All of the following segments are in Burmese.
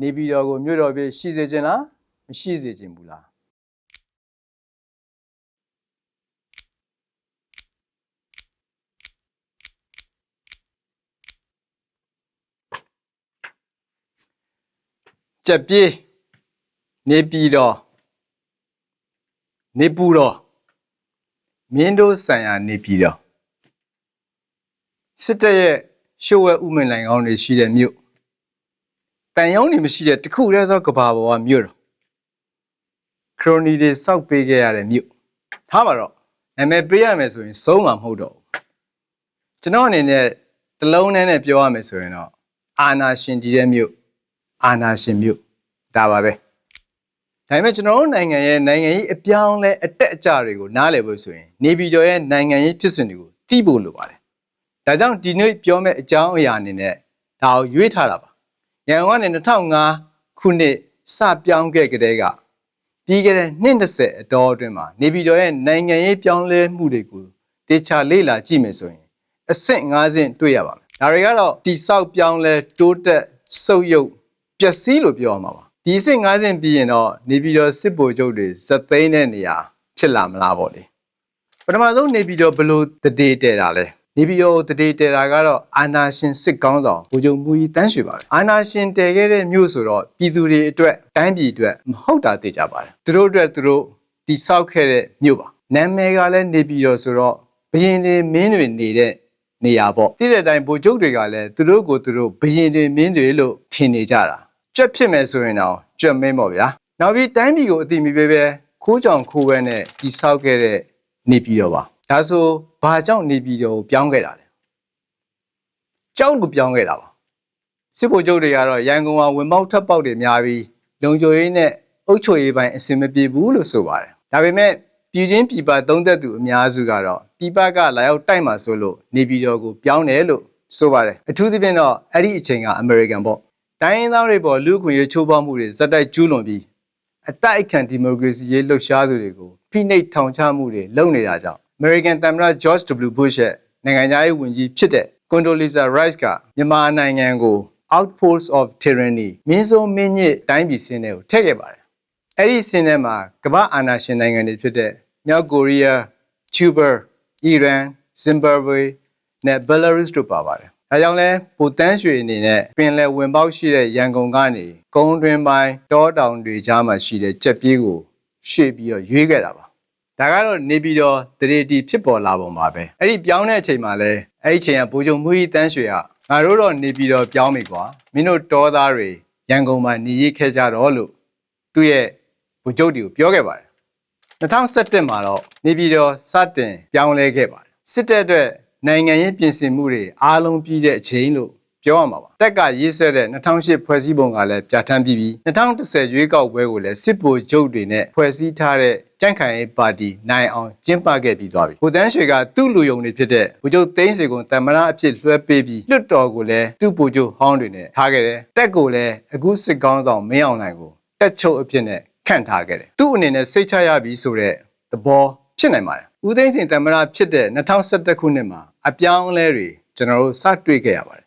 နေပြည်တော်ကိုမြို့တော်ပြရှိစေခြင်းလားမရှိစေခြင်းဘူးလားကြက်ပြေးနေပြည်တော်နေပူတော်မင်းတို့ဆံရနေပြည်တော်စစ်တပ်ရဲ့ရှိုးဝဲဥမင်လိုင်ကောင်းတွေရှိတဲ့မြို့ တန်ရုံးတွေမရှိတဲ့တခုတည်းသောကဘာပေါ်ကမြို့တော်ခရိုနီတွေစောက်ပေးခဲ့ရတဲ့မြို့ထားပါတော့နာမည်ပေးရမယ်ဆိုရင်ဆုံးမှာမဟုတ်တော့ဘူးကျွန်တော်အနေနဲ့တလုံးနဲ့နဲ့ပြောရမယ်ဆိုရင်တော့အာနာရှင်ကြီးတဲ့မြို့အာနာရှင်မြို့ဒါပါပဲဒါပေမဲ့ကျွန်တော်တို့နိုင်ငံရဲ့နိုင်ငံရေးအပြောင်းအလဲအတက်အကျတွေကိုနားလည်ဖို့ဆိုရင်နေပြည်တော်ရဲ့နိုင်ငံရေးဖြစ်စဉ်တွေကိုသိဖို့လိုပါတယ်ဒါကြောင့်ဒီနေ့ပြောမယ့်အကြောင်းအရာအနေနဲ့ဒါကိုရွေးထားတာပါ ရန်ကုန်ကနေ2005ခုနှစ်စပြောင်းခဲ့ကြတဲ့ကပြီးခဲ့တဲ့နှစ်20အတော်အတွင်းမှာနေပြည်တော်ရဲ့နိုင်ငံရေးပြောင်းလဲမှုတွေကိုတေချာလေ့လာကြည့်မယ်ဆိုရင်အဆင့်5ဆင့်တွေ့ရပါမယ်ဒါတွေကတော့တိဆောက်ပြောင်းလဲတိုးတက်ဆုပ်ယုပ်ပျက်စီးလို့ပြောရမှာပါဒီအဆင့်5ဆင့်ပြီးရင်တော့နေပြည်တော်စစ်ဗိုလ်ချုပ်တွေဇက်သိမ်းတဲ့နေရာဖြစ်လာမလားပေါ့လေပထမဆုံးနေပြည်တော်ဘလို့တည်တည်တာလဲ နေပြည်တော်တည်တည်တာကတော့အာနာရှင်စစ်ကောင်းဆောင်ဗိုလ်ချုပ်မူကြီးတန်းရွှေပါပဲအာနာရှင်တည်ခဲ့တဲ့မြို့ဆိုတော့ပြည်သူတွေအတွက်တိုင်းပြည်အတွက်မဟုတ်တာသိကြပါတယ်သူတို့အတွက်သူတို့တိဆောက်ခဲ့တဲ့မြို့ပါနာမည်ကလည်းနေပြည်တော်ဆိုတော့ဘရင်တွေမင်းတွေနေတဲ့နေရာပေါ့တိတဲ့အတိုင်းဗိုလ်ချုပ်တွေကလည်းသူတို့ကိုသူတို့ဘရင်တွေမင်းတွေလို့ထင်နေကြတာကြွက်ဖြစ်မယ်ဆိုရင်တော့ကြွက်မင်းပေါ့ဗျာနောက်ပြီးတိုင်းပြည်ကိုအတိမီပဲပဲခိုးကြောင်ခိုးဝဲနဲ့တိဆောက်ခဲ့တဲ့နေပြည်တော်ပါဒါဆို ဘာကြောင့်နေပြည်တော်ကိုပြောင်းခဲ့တာလဲကြောက်ကိုပြောင်းခဲ့တာပါစစ်ဗိုလ်ချုပ်တွေကတော့ရန်ကုန်မှာဝင်ပေါက်ထပ်ပေါက်တွေများပြီးလုံခြုံရေးနဲ့အုပ်ချုပ်ရေးပိုင်းအဆင်မပြေဘူးလို့ဆိုပါတယ်ဒါပေမဲ့ပြည်တွင်းပြည်ပသုံးသက်သူအများစုကတော့ပြည်ပကလာရောက်တိုက်မှာဆိုလို့နေပြည်တော်ကိုပြောင်းတယ်လို့ဆိုပါတယ်အထူးသဖြင့်တော့အဲ့ဒီအချိန်ကအမေရိကန်ပေါ့တိုင်းရင်းသားတွေပေါ်လူခွင့်ရေးချိုးဖောက်မှုတွေဇက်တိုက်ကျူးလွန်ပြီးအတိုက်အခံဒီမိုကရေစီရေးလှုပ်ရှားသူတွေကိုဖိနှိပ်ထောင်ချမှုတွေလုပ်နေတာကြောင့် American သမ္မတ George W. Bush ရဲ့နိုင်ငံသားရေးဝန်ကြီးဖြစ်တဲ့ Condoleezza Rice ကမြန်မာနိုင်ငံကို outpost of tyranny မင်းဆိုးမင်းညစ်တိုင်းပြည်စင်းတွေကိုထည့်ခဲ့ပါတယ်။အဲ့ဒီစင်းထဲမှာကမ္ဘာအာဏာရှင်နိုင်ငံတွေဖြစ်တဲ့မြောက်ကိုရီးယား၊ကျူဘာ၊အီရန်၊ဇင်ဘာဘွေနဲ့ဘယ်လာရုစ်တို့ပါပါတယ်။ဒါကြောင့်လဲပူတန်းရွှေအနေနဲ့ပင်လယ်ဝင်ပေါက်ရှိတဲ့ရန်ကုန်ကနေကုန်းတွင်းပိုင်းတောတောင်တွေကြားမှာရှိတဲ့ကြက်ပြေးကိုရွှေ့ပြီးတော့ရွေးခဲ့တာပါ။ ဒါကတော့နေပြီးတော့တရေတီဖြစ်ပေါ်လာပုံပါပဲ။အဲ့ဒီပြောင်းတဲ့အချိန်မှာလဲအဲ့ဒီအချိန်ကဘူဂျုံမူကြီးတန်းရွှေကငါတို့တော့နေပြီးတော့ပြောင်းပြီကွာ။မင်းတို့တောသားတွေရန်ကုန်မှာနေရခဲ့ကြတော့လို့သူ့ရဲ့ဘူဂျုတ်တီကိုပြောခဲ့ပါတယ်။2017မှာတော့နေပြည်တော်စတင်ပြောင်းလဲခဲ့ပါတယ်။စစ်တပ်အတွက်နိုင်ငံရေးပြင်ဆင်မှုတွေအားလုံးပြီးတဲ့အချိန်လို့ပြောရမှာပါတက်ကရေးဆွဲတဲ့2008ဖွဲ့စည်းပုံကလည်းပြဋ္ဌာန်းပြီးပြီး2010ရွေးကောက်ပွဲကိုလည်းစစ်ဗိုလ်ချုပ်တွေနဲ့ဖွဲ့စည်းထားတဲ့ ကြန့်ခိုင်ရေးပါတီနိုင်အောင်ကျင်းပခဲ့ပြီးသွားပြီ။ကိုတန်းရွှေကသူ့လူယုံတွေဖြစ်တဲ့ဗိုလ်ချုပ်သိန်းစေကိုတမရအဖြစ်လွှဲပေးပြီးလွတ်တော်ကိုလည်းသူ့ဗိုလ်ချုပ်ဟောင်းတွေနဲ့ထားခဲ့တယ်။တက်ကိုလည်းအခုစစ်ကောင်းဆောင်မင်းအောင်လှိုင်ကိုတက်ချုပ်အဖြစ်နဲ့ခန့်ထားခဲ့တယ်။သူ့အနေနဲ့စိတ်ချရပြီဆိုတဲ့သဘောဖြစ်နိုင်ပါတယ်။ဦးသိန်းစိန်တမရဖြစ်တဲ့2011ခုနှစ်မှာအပြောင်းအလဲတွေကျွန်တော်တို့စတွေ့ခဲ့ရပါတယ်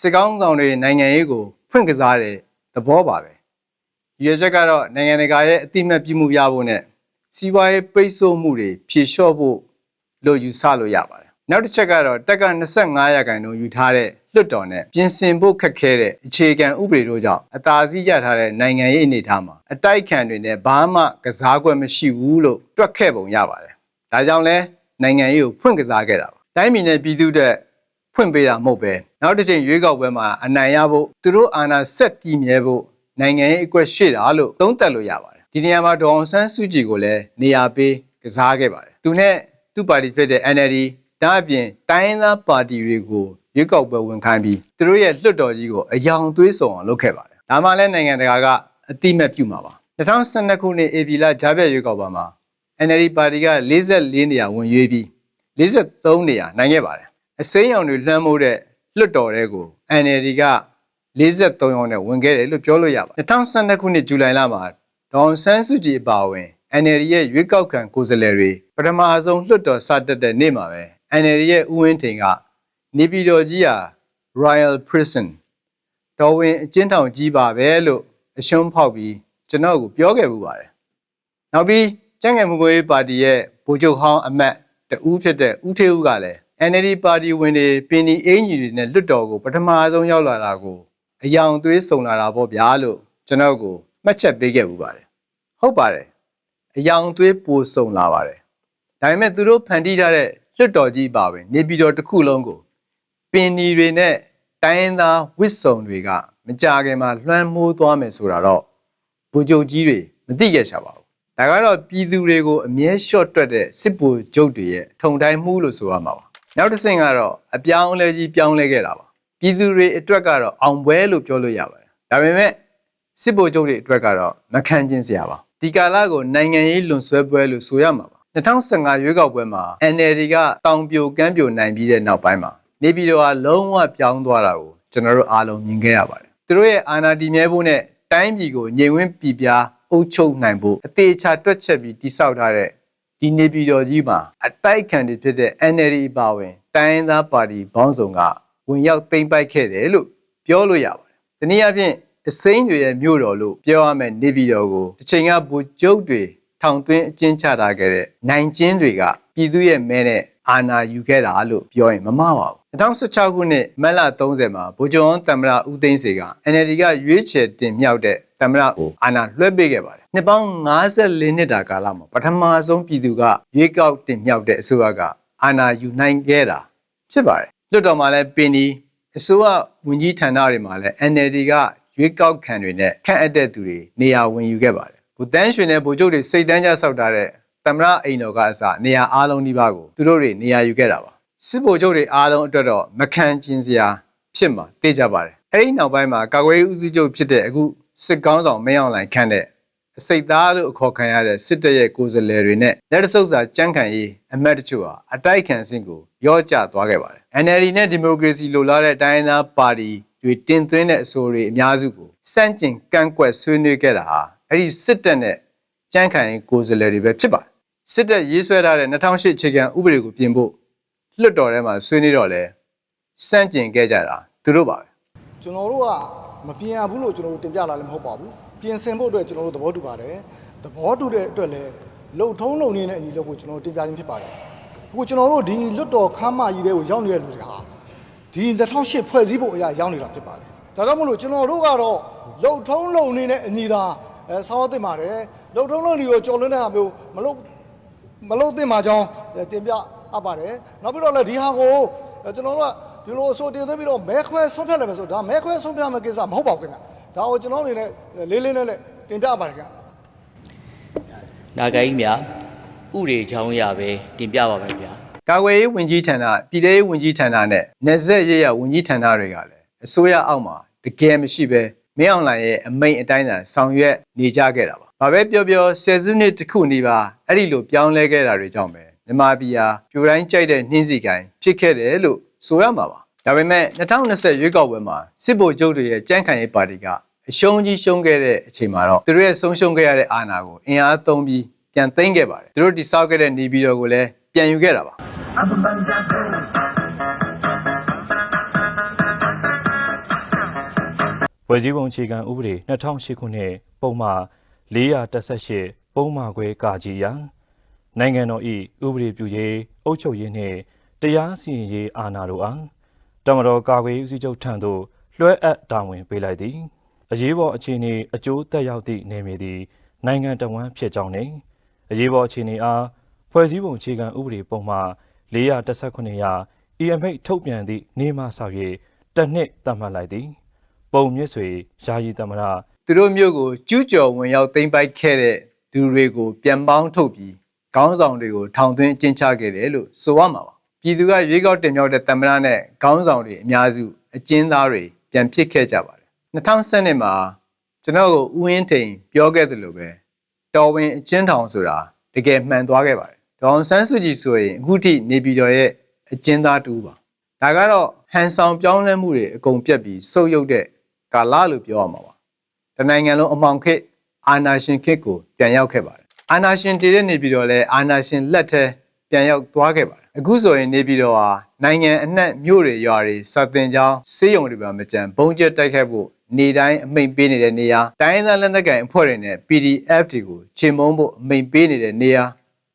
စစ်ကောင်းဆောင်တွေနိုင်ငံရေးကိုဖွင့်ကစားတဲ့သဘောပါပဲ ရည်ချက်ကတော့နိုင်ငံတကာရဲ့အတိမတ်ပြုမှုရဖို့နဲ့စီးပွားရေးပိတ်ဆို့မှုတွေဖြေလျှော့ဖို့လို့ယူဆလို့ရပါတယ်နောက်တစ်ချက်ကတော့တက်က25ရာခိုင်နှုန်းယူထားတဲ့လွှတ်တော်နဲ့ပြင်ဆင်ဖို့ခက်ခဲတဲ့အခြေခံဥပဒေတို့ကြောင့်အသာစီးရထားတဲ့နိုင်ငံရေးအနေအထားမှာအတိုက်ခံတွေနဲ့ဘာမှကစားကွက်မရှိဘူးလို့တွက်ခဲ့ပုံရပါတယ်ဒါကြောင့်လဲနိုင်ငံရေးကိုဖွင့်ကစားခဲ့တာပါတိုင်းပြည်နဲ့ပြည်သူတွေဖွင့်ပေးတာမဟုတ်ပဲနောက်တစ်ချိန်ရွေးကောက်ပွဲမှာအနိုင်ရဖို့သူတို့အာဏာဆက်တည်မြဲဖို့ နိုင်ငံရေးအကွက်ရှိတာလို့သုံးသပ်လို့ရပါတယ်ဒီနေရာမှာဒေါအောင်ဆန်းစုကြည်ကိုလည်းနေရာပေးကစားခဲ့ပါတယ်သူနဲ့သူ့ပါတီဖြစ်တဲ့ NLD ဒါအပြင်တိုင်းရင်းသားပါတီတွေကိုရွေးကောက်ပွဲဝင်ခိုင်းပြီးသူတို့ရဲ့လွှတ်တော်ကြီးကိုအယောင်သွေးဆောင်အောင်လုပ်ခဲ့ပါတယ်ဒါမှလည်းနိုင်ငံတကာကအတိမတ်ပြုမှာပါ2012ခုနှစ် AP လဂျားပြရွေးကောက်ပွဲမှာ NLD ပါတီက44နေရာဝင်ရွေးပြီး53နေရာနိုင်ခဲ့ပါတယ်အစိမ်းရောင်တွေလှမ်းမိုးတဲ့လွတ်တော်တွေကို NLD က 43ရောင်းနဲ့ဝင်ခဲ့တယ်လို့ပြောလို့ရပါတယ်2012ခုနှစ်ဇူလိုင်လမှာဒေါန်ဆန်းစုကြည်အပါအဝင် NLD ရဲ့ရွေးကောက်ခံကိုယ်စားလှယ်တွေပထမအဆုံးလွှတ်တော်စတက်တဲ့နေ့မှာပဲ NLD ရဲ့ဦးဝင်းထိန်ကနေပြည်တော်ကြီးဟာ Royal Prison တော်ဝင်အကျဉ်းထောင်ကြီးပါပဲလို့အရှုံးဖောက်ပြီးကျွန်တော်ကိုပြောခဲ့မှုပါတယ်နောက်ပြီးကျန်းငယ်မှုကိုရေးပါတီရဲ့ဗိုလ်ချုပ်ဟောင်းအမတ်တဦးဖြစ်တဲ့ဦးထေဦးကလည်း NLD ပါတီဝင်တွေပင်ဒီအင်ကြီးတွေနဲ့လွတ်တော်ကိုပထမဆုံးရောက်လာတာကို အယောင်သွေးစုံလာတာပေါ့ဗျာလို့ကျွန်တော်ကိုမှတ်ချက်ပေးခဲ့မှုပါတယ်ဟုတ်ပါတယ်အယောင်သွေးပိုစုံလာပါတယ်ဒါပေမဲ့သူတို့ဖန်တီးထားတဲ့လွတ်တော်ကြီးပါပဲနေပြည်တော်တစ်ခုလုံးကိုပင်ဒီတွေနဲ့တိုင်းရင်းသားဝစ်စုံတွေကမကြခင်မှာလွှမ်းမိုးသွားမယ်ဆိုတာတော့ဘူဂျုတ်ကြီးတွေမသိခဲ့ချပါဘူးဒါကတော့ပြည်သူတွေကိုအမြဲရှော့တွက်တဲ့စစ်ဘူဂျုတ်တွေရဲ့ထုံတိုင်းမှုလို့ဆိုရမှာပါနောက်တစ်ဆင့်ကတော့အပြောင်းအလဲကြီးပြောင်းလဲခဲ့တာပါ ပြည်သူတွေအတွက်ကတော့အောင်ပွဲလို့ပြောလို့ရပါတယ်ဒါပေမဲ့စစ်ဗိုလ်ချုပ်တွေအတွက်ကတော့မခံကျင်စရာပါဒီကာလကိုနိုင်ငံရေးလွန်ဆွဲပွဲလို့ဆိုရမှာပါ2015ရွေးကောက်ပွဲမှာ NLD ကတောင်ပြိုကမ်းပြိုနိုင်ပြီးတဲ့နောက်ပိုင်းမှာနေပြည်တော်ကလုံးဝပြောင်းသွားတာကိုကျွန်တော်တို့အားလုံးမြင်ခဲ့ရပါတယ်သူတို့ရဲ့အာဏာတည်မြဲဖို့နဲ့တိုင်းပြည်ကိုငြိမ်ဝှင်းပြည်ပြားအုပ်ချုပ်နိုင်ဖို့အသေးချာတွက်ချက်ပြီးတိစောက်ထားတဲ့ဒီနေပြည်တော်ကြီးမှာအတိုက်ခံတွေဖြစ်တဲ့ NLD ပါဝင်တိုင်းရင်းသားပါတီဘောင်းဆောင်က ဝင်ရောက်သိမ်းပိုက်ခဲ့တယ်လို့ပြောလို့ရပါတယ်။ဒီနည်းအားဖြင့်အစိမ်းတွေရဲ့မြို့တော်လို့ပြောရမယ်နေပြည်တော်ကိုတစ်ချိန်ကဘူကျုပ်တွေထောင်သွင်းအကျဉ်းချထားခဲ့တဲ့နိုင်ကျင်းတွေကပြည်သူရဲ့မဲနဲ့အာဏာယူခဲ့တာလို့ပြောရင်မမှားပါဘူး2016ခုနှစ်မတ်လ30မှာဗိုလ်ချုပ်အောင်သမ္မတဦးသိန်းစေက NLD ကရွေးချယ်တင်မြှောက်တဲ့သမ္မတကိုအာဏာလွှဲပေးခဲ့ပါတယ်နှစ်ပေါင်း54နှစ်တာကာလမှာပထမဆုံးပြည်သူကရွေးကောက်တင်မြှောက်တဲ့အစိုးရကအာဏာယူနိုင်ခဲ့တာဖြစ်ပါတယ် လွှတ်တော်မှာလည်းပင်ဒီအစိုးရဝန်ကြီးဌာနတွေမှာလည်း NLD ကရွေးကောက်ခံတွေနဲ့ခန့်အပ်တဲ့သူတွေနေရာဝင်ယူခဲ့ပါတယ်။ဘူတန်းရွှေနဲ့ဗိုလ်ချုပ်တွေစိတ်တန်းကြဆောက်ထားတဲ့သမရအိမ်တော်ကအစနေရာအားလုံးဒီပါကိုသူတို့တွေနေရာယူခဲ့တာပါ။စစ်ဗိုလ်ချုပ်တွေအားလုံးအတွက်တော့မခံကျင်စရာဖြစ်မှာသိကြပါတယ်။အဲဒီနောက်ပိုင်းမှာကာကွယ်ရေးဦးစီးချုပ်ဖြစ်တဲ့အခုစစ်ကောင်းဆောင်မင်းအောင်လှိုင်ခန့်တဲ့အစိတ်သားလို့အခေါ်ခံရတဲ့စစ်တပ်ရဲ့ကိုယ်စားလှယ်တွေနဲ့လက်တဆုပ်စာကြမ်းခံရေးအမတ်တချို့ဟာအတိုက်ခံစင့်ကို ရော့ကျသွားခဲ့ပါတယ်။ NLD နဲ့ဒီမိုကရေစီလိုလားတဲ့တိုင်းရင်းသားပါတီတွေတင်သွင်းတဲ့အဆိုတွေအများစုကိုစန့်ကျင်ကန့်ကွက်ဆွေးနွေးခဲ့တာဟာအဲ့ဒီစစ်တပ်နဲ့ကြမ်းခံရေးကိုယ်စားလှယ်တွေပဲဖြစ်ပါတယ်။စစ်တပ်ရေးဆွဲထားတဲ့2008အခြေခံဥပဒေကိုပြင်ဖို့လွှတ်တော်ထဲမှာဆွေးနွေးတော့လဲစန့်ကျင်ခဲ့ကြတာသူတို့ပါပဲ။ကျွန်တော်တို့ကမပြင်ရဘူးလို့ကျွန်တော်တို့တင်ပြလာလည်းမဟုတ်ပါဘူးပြင်ဆင်ဖို့အတွက်ကျွန်တော်တို့သဘောတူပါတယ်သဘောတူတဲ့အတွက်လည်းလုံထုံးလုံနေတဲ့အညီလုပ်ဖို့ကျွန်တော်တို့တင်ပြခြင်းဖြစ်ပါတယ် အခုကျွန်တော်တို့ဒီလွတ်တော်ခမ်းမကြီးတွေကိုရောက်နေတဲ့လူတွေဟာဒီ2008ဖွဲ့စည်းဖို့အရာရောက်နေတာဖြစ်ပါတယ်ဒါကြောင့်မလို့ကျွန်တော်တို့ကတော့လုံထုံးလုံနေတဲ့အညီသာအဲဆောင်းတင်ပါတယ်လုံထုံးလုံတွေကိုကြော်လွန်းတဲ့ဟာမျိုးမလုပ်မလုပ်သင့်ပါကြောင်းတင်ပြအပ်ပါတယ်နောက်ပြီးတော့လည်းဒီဟာကိုကျွန်တော်တို့ကဒီလိုအဆိုတင်သွင်းပြီးတော့မဲခွဲဆုံးဖြတ်လိုက်မယ်ဆိုဒါမဲခွဲဆုံးဖြတ်မယ့်ကိစ္စမဟုတ်ပါဘူးခင်ဗျဒါကိုကျွန်တော်အနေနဲ့လေးလေးနဲ့နဲ့တင်ပြပါတယ်ခင်ဗျနာဂိုင်းများ ဥရေချောင်းရပဲတင်ပြပါမယ်ဗျာကာကွယ်ရေးဝန်ကြီးဌာနပြည်ထရေးဝန်ကြီးဌာနနဲ့နေဆက်ရရဝန်ကြီးဌာနတွေကလည်းအစိုးရအောက်မှာတကယ်မရှိပဲမင်းအောင်လှိုင်ရဲ့အမိန့်အတိုင်းသာဆောင်ရွက်နေကြခဲ့တာပါ။ဘာပဲပြောပြောဆယ်စုနှစ်တစ်ခုနေပါအဲ့ဒီလိုပြောင်းလဲခဲ့တာတွေကြောင့်ပဲမြန်မာပြည်ဟာပြိုတိုင်းကြိုက်တဲ့နှင်းစီကိုင်းဖြစ်ခဲ့တယ်လို့ဆိုရမှာပါ။ဒါပေမဲ့2020ရွေးကောက်ပွဲမှာစစ်ဗိုလ်ချုပ်တွေရဲ့ကြမ်းခံရေးပါတီကအရှုံးကြီးရှုံးခဲ့တဲ့အချိန်မှာတော့သူတို့ရဲ့ဆုံးရှုံးခဲ့ရတဲ့အာဏာကိုအင်အားသုံးပြီး ပြန်သိမ်းခဲ့ပါတယ်။သူတို့တိစောက်ခဲ့တဲ့နေပြည်တော်ကိုလည်းပြန်ယူခဲ့တာပါ။ဖွဲ့စည်းပုံအခြေခံဥပဒေ2008ခုနှစ်ပုံမှန်418ပုံမှန်ခွဲကာကြီးရန်နိုင်ငံတော်၏ဥပဒေပြုရေးအုပ်ချုပ်ရေးနှင့်တရားစီရင်ရေးအာဏာတို့အားတမတော်ကာကွယ်ရေးဦးစီးချုပ်ထံသို့လွှဲအပ်တာဝန်ပေးလိုက်သည်အရေးပေါ်အခြေအနေအကျိုးသက်ရောက်သည့်နေမည်သည်နိုင်ငံတော်ဝန်ဖြစ်ကြောင်းနှင့် အရေးပေါ်အခြေအနေအားဖွဲ့စည်းပုံအခြေခံဥပဒေပုံမှန်419ရာ EMH ထုတ်ပြန်သည့်နေ့မှဆောက်၍တစ်နှစ်သတ်မှတ်လိုက်သည်ပုံမြင့်ဆွေယာယီသမရသူတို့မျိုးကိုကျူးကျော်ဝင်ရောက်သိမ်းပိုက်ခဲ့တဲ့သူတွေကိုပြန်ပေါင်းထုတ်ပြီးခေါင်းဆောင်တွေကိုထောင်သွင်းအကျဉ်းချခဲ့တယ်လို့ဆိုရမှာပါပြည်သူကရွေးကောက်တင်မြှောက်တဲ့တမရနဲ့ခေါင်းဆောင်တွေအများစုအကျဉ်းသားတွေပြန်ဖြစ်ခဲ့ကြပါတယ်2010နှစ်မှာကျွန်တော်ကိုဦးဝင်းထိန်ပြောခဲ့တယ်လို့ပဲ တော်ဝင်အကျဉ်းထောင်ဆိုတာတကယ်မှန်သွားခဲ့ပါတယ်ဒေါအောင်ဆန်းစုကြည်ဆိုရင်အခုထိနေပြည်တော်ရဲ့အကျဉ်းသားတူပါဒါကတော့ဟန်ဆောင်ပြောင်းလဲမှုတွေအကုန်ပြတ်ပြီးဆုပ်ယုပ်တဲ့ကာလလို့ပြောရမှာပါတနိုင်ငံလုံးအမောင်ခေတ်အာနာရှင်ခေတ်ကိုပြန်ရောက်ခဲ့ပါတယ်အာနာရှင်တည်တဲ့နေပြီးတော့လဲအာနာရှင်လက်ထဲပြန်ရောက်သွားခဲ့ပါတယ်အခုဆိုရင်နေပြည်တော်ဟာနိုင်ငံအနှံ့မြို့တွေရွာတွေစတင်ကြောင်းစေးရုံတွေပါမကြံဘုံကျက်တိုက်ခတ်ဖို့ နေတိုင်းအမိန်ပေးနေတဲ့နေရာတိုင်းရင်းသားလက်နက်ကိုင်အဖွဲ့တွေနဲ့ PDF တွေကိုချေမုန်းဖို့အမိန်ပေးနေတဲ့နေရာ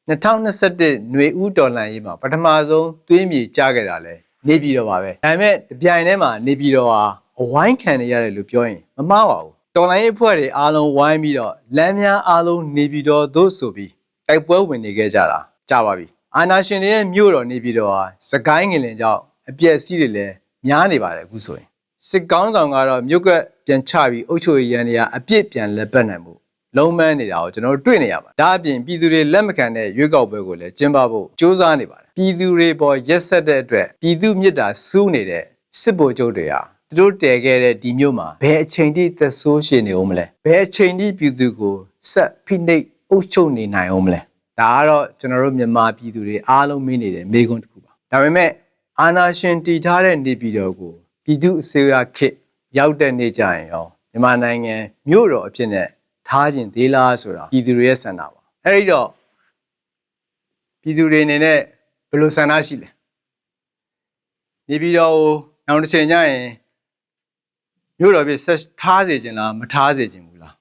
2021ຫນွေဦးတော်လှန်ရေးမှာပထမဆုံးသွေးမြေကျခဲ့တာလဲနေပြည်တော်ပါပဲဒါပေမဲ့တပြိုင်တည်းမှာနေပြည်တော်ဟာအဝိုင်းခံနေရတယ်လို့ပြောရင်မမှားပါဘူးတော်လှန်ရေးအဖွဲ့တွေအားလုံးဝိုင်းပြီးတော့လမ်းများအားလုံးနေပြည်တော်သို့ဆိုပြီးတိုက်ပွဲဝင်နေခဲ့ကြတာကြာပါပြီအာနာရှင်တွေရဲ့မြို့တော်နေပြည်တော်ဟာစကိုင်းငလင်ကြောင့်အပြည့်အစည်းတွေလည်းများနေပါတယ်အခုဆိုရင် စစ်ကောင်းဆောင်ကတော့မြို့ကပြန်ချပြီးအုပ်ချုပ်ရေးရန်တွေကအပြစ်ပြန်လက်ပတ်နိုင်မှုလုံးမန်းနေတာကိုကျွန်တော်တို့တွေ့နေရပါတယ်။ဒါအပြင်ပြည်သူတွေလက်မခံတဲ့ရွေးကောက်ပွဲကိုလည်းကျင်းပဖို့စ조사နေပါတယ်။ပြည်သူတွေပေါ်ရက်ဆက်တဲ့အတွက်ပြည်သူမြစ်တာစူးနေတဲ့စစ်ဗိုလ်ချုပ်တွေဟာသူတို့တည်ခဲ့တဲ့ဒီမျိုးမှာဘယ်အချိန်ထိသက်ဆိုးရှင်နေအောင်မလဲ။ဘယ်အချိန်ထိပြည်သူကိုဆက်ဖိနှိပ်အုပ်ချုပ်နေနိုင်အောင်မလဲ။ဒါကတော့ကျွန်တော်တို့မြန်မာပြည်သူတွေအားလုံးမေးနေတဲ့မေးခွန်းတစ်ခုပါ။ဒါပေမဲ့အာနာရှင်တည်ထားတဲ့နေပြည်တော်ကို ပြည်သူအစိုးရခေတ်ရောက်တဲ့နေ့ကျရင်ရောမြန်မာနိုင်ငံမြို့တော်အဖြစ်နဲ့ထားခြင်းသေးလားဆိုတာပြည်သူတွေရဲ့ဆန္ဒပါအဲ့ဒီတော့ပြည်သူတွေအနေနဲ့ဘယ်လိုဆန္ဒရှိလဲနေပြည်တော်ကိုနောက်တစ်ချိန်ကျရင်မြို့တော်ပြဆက်ထားစေခြင်းလားမထားစေခြင်းဘူးလား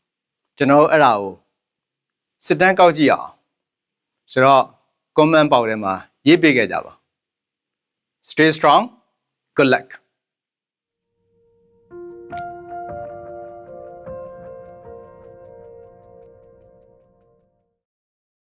ကျွန်တော်တို့အဲ့ဒါကိုစစ်တမ်းကောက်ကြည့်အောင်ဆိုတော့ comment ပေါက်ထဲမှာရေးပေးခဲ့ကြပါ stay strong good luck